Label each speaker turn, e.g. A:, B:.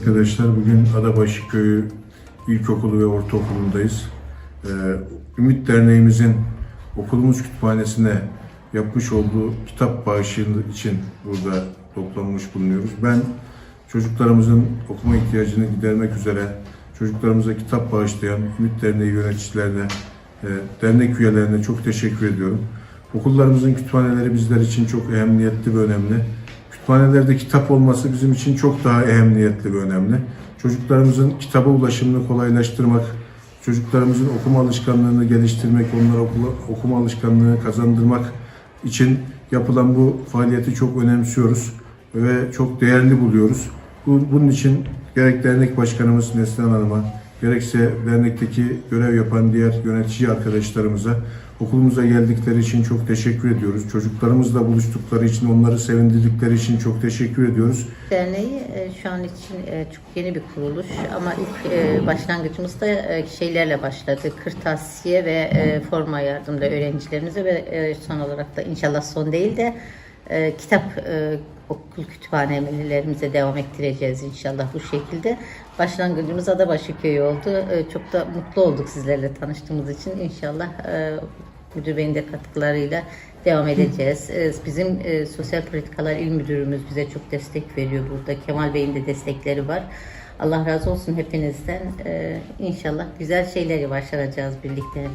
A: arkadaşlar. Bugün Adabaşı Köyü İlkokulu ve Ortaokulu'ndayız. Ee, Ümit Derneğimizin okulumuz kütüphanesine yapmış olduğu kitap bağışı için burada toplanmış bulunuyoruz. Ben çocuklarımızın okuma ihtiyacını gidermek üzere çocuklarımıza kitap bağışlayan Ümit Derneği yöneticilerine, e, dernek üyelerine çok teşekkür ediyorum. Okullarımızın kütüphaneleri bizler için çok ehemmiyetli ve önemli. Kütüphanelerde kitap olması bizim için çok daha ehemmiyetli ve önemli. Çocuklarımızın kitaba ulaşımını kolaylaştırmak, çocuklarımızın okuma alışkanlığını geliştirmek, onlara okula- okuma alışkanlığını kazandırmak için yapılan bu faaliyeti çok önemsiyoruz ve çok değerli buluyoruz. Bu- Bunun için gerek dernek başkanımız Neslihan Hanım'a, gerekse dernekteki görev yapan diğer yönetici arkadaşlarımıza okulumuza geldikleri için çok teşekkür ediyoruz. Çocuklarımızla buluştukları için, onları sevindirdikleri için çok teşekkür ediyoruz.
B: Derneği e, şu an için e, çok yeni bir kuruluş ama ilk e, başlangıcımızda şeylerle başladı. Kırtasiye ve forma yardımda öğrencilerimize ve son olarak da inşallah son değil de kitap okul kütüphanelerimize devam ettireceğiz inşallah bu şekilde. Başlangıcımız Adabaşı Köyü oldu. Çok da mutlu olduk sizlerle tanıştığımız için. İnşallah müdür beyin de katkılarıyla devam edeceğiz. E, Bizim e, Sosyal Politikalar İl Müdürümüz bize çok destek veriyor burada. Kemal Bey'in de destekleri var. Allah razı olsun hepinizden. E, İnşallah güzel şeyleri başaracağız birlikte.